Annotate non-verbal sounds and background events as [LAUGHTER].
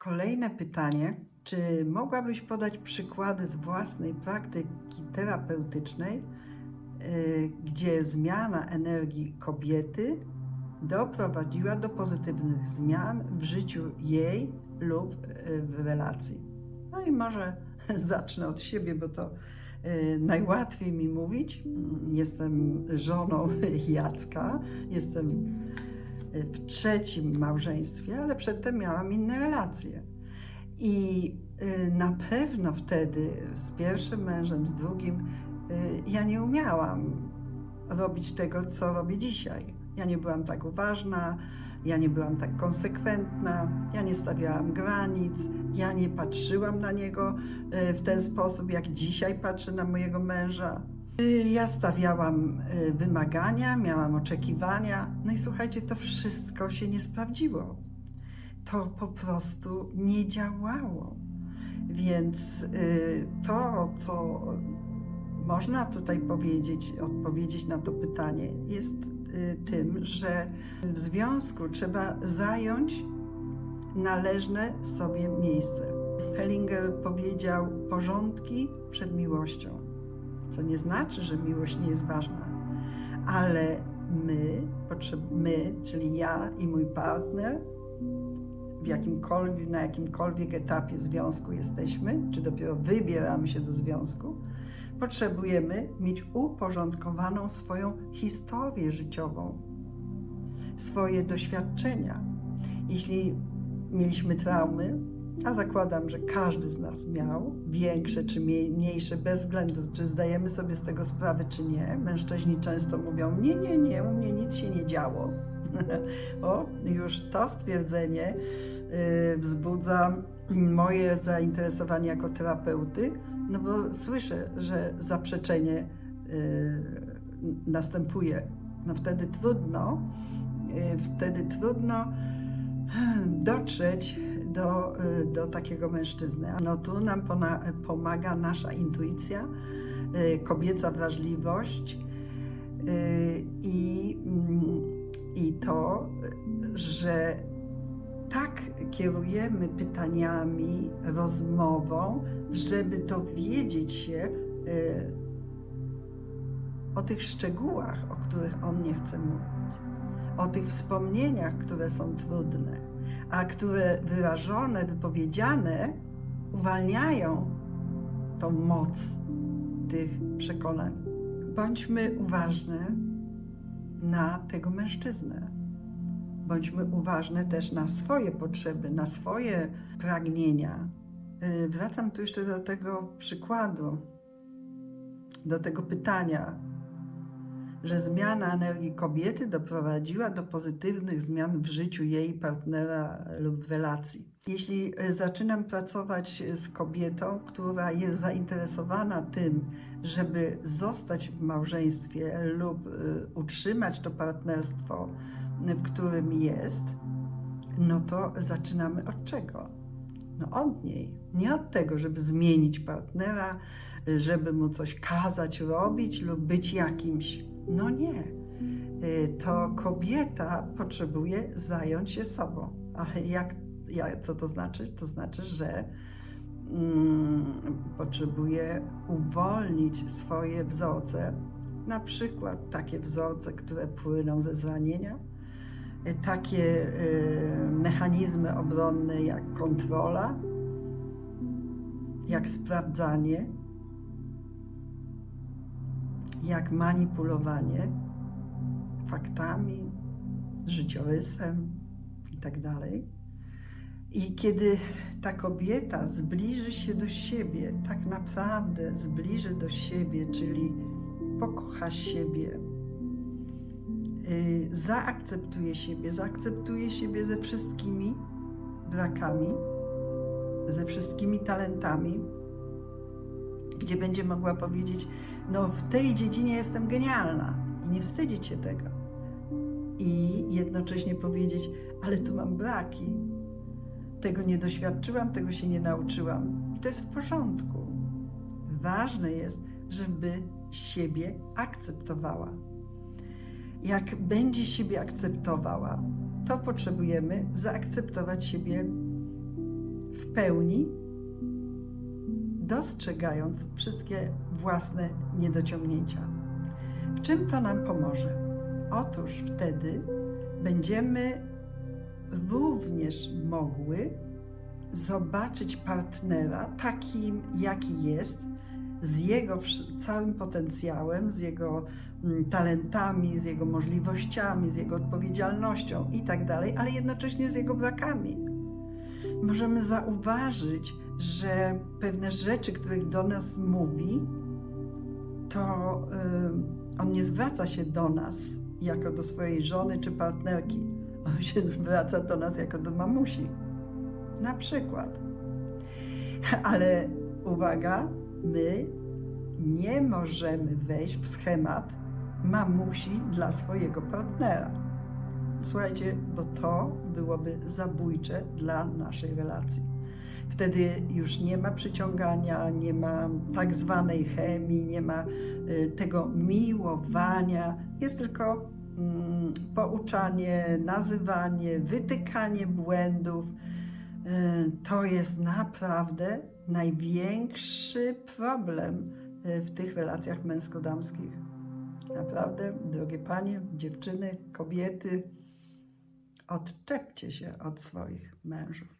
Kolejne pytanie. Czy mogłabyś podać przykłady z własnej praktyki terapeutycznej, y, gdzie zmiana energii kobiety doprowadziła do pozytywnych zmian w życiu jej lub y, w relacji? No i może [LAUGHS] zacznę od siebie, bo to y, najłatwiej mi mówić. Jestem żoną [LAUGHS] Jacka, jestem w trzecim małżeństwie, ale przedtem miałam inne relacje. I y, na pewno wtedy z pierwszym mężem, z drugim, y, ja nie umiałam robić tego, co robię dzisiaj. Ja nie byłam tak uważna, ja nie byłam tak konsekwentna, ja nie stawiałam granic, ja nie patrzyłam na niego y, w ten sposób, jak dzisiaj patrzę na mojego męża. Y, Ja stawiałam y, wymagania, miałam oczekiwania, no i słuchajcie, to wszystko się nie sprawdziło. To po prostu nie działało. Więc y, to, co można tutaj powiedzieć, odpowiedzieć na to pytanie, jest tym, że w związku trzeba zająć należne sobie miejsce. Hellinger powiedział porządki przed miłością co nie znaczy, że miłość nie jest ważna, ale my, my, czyli ja i mój partner, w jakimkolwiek, na jakimkolwiek etapie związku jesteśmy, czy dopiero wybieramy się do związku, potrzebujemy mieć uporządkowaną swoją historię życiową, swoje doświadczenia. Jeśli mieliśmy traumy, a zakładam, że każdy z nas miał, większe czy mniejsze, bez względu, czy zdajemy sobie z tego sprawę, czy nie. Mężczyźni często mówią: Nie, nie, nie, u mnie nic się nie działo. [LAUGHS] o, już to stwierdzenie y, wzbudza moje zainteresowanie jako terapeuty, no bo słyszę, że zaprzeczenie y, następuje. No wtedy trudno, y, wtedy trudno dotrzeć do, y, do takiego mężczyzny. No tu nam pomaga nasza intuicja, y, kobieca wrażliwość y, i, mm, i to, że tak kierujemy pytaniami, rozmową, żeby dowiedzieć się o tych szczegółach, o których on nie chce mówić, o tych wspomnieniach, które są trudne a które wyrażone, wypowiedziane uwalniają tą moc tych przekonań. Bądźmy uważne na tego mężczyznę. Bądźmy uważne też na swoje potrzeby, na swoje pragnienia. Yy, Wracam tu jeszcze do tego przykładu, do tego pytania, że zmiana energii kobiety doprowadziła do pozytywnych zmian w życiu jej partnera lub relacji. Jeśli e, zaczynam pracować z kobietą, która jest zainteresowana tym, żeby zostać w małżeństwie lub e, utrzymać to partnerstwo, w którym jest, no to zaczynamy od czego? No od niej. Nie od tego, żeby zmienić partnera, żeby mu coś kazać robić lub być jakimś. No nie. Y, To kobieta potrzebuje zająć się sobą. Ale jak, jak co to znaczy? To znaczy, że mm, potrzebuje uwolnić swoje wzorce, na przykład takie wzorce, które płyną ze zranienia, y, takie y, mechanizmy obronne jak kontrola, jak sprawdzanie, jak manipulowanie faktami, życiorysem itd. I kiedy ta kobieta zbliży się do siebie, tak naprawdę zbliży do siebie, czyli pokocha siebie, yy, zaakceptuje siebie, zaakceptuje siebie ze wszystkimi brakami, ze wszystkimi talentami, gdzie będzie mogła powiedzieć: No, w tej dziedzinie jestem genialna i nie wstydzić się tego. I jednocześnie powiedzieć: Ale tu mam braki. Tego nie doświadczyłam, tego się nie nauczyłam. I to jest w porządku. Ważne jest, żeby siebie akceptowała. Jak będzie siebie akceptowała, to potrzebujemy zaakceptować siebie pełni, dostrzegając wszystkie własne niedociągnięcia. W czym to nam pomoże? Otóż wtedy będziemy również mogły zobaczyć partnera takim, jaki jest, z jego całym potencjałem, z jego mm, talentami, z jego możliwościami, z jego odpowiedzialnością i tak dalej, ale jednocześnie z jego brakami. Możemy zauważyć, że pewne rzeczy, których do nas mówi, to y, on nie zwraca się do nas jako do swojej żony czy partnerki. On się [LAUGHS] zwraca do nas jako do mamusi. Na przykład. Ale uwaga, my nie możemy wejść w schemat mamusi dla swojego partnera. Słuchajcie, bo to byłoby zabójcze dla naszej relacji. Wtedy już nie ma przyciągania, nie ma tak zwanej chemii, nie ma y, tego miłowania. Jest tylko mm, pouczanie, nazywanie, wytykanie błędów. Y, To jest naprawdę największy problem y, w tych relacjach męsko-damskich. Naprawdę, drogie panie, dziewczyny, kobiety, odczepcie się od swoich mężów.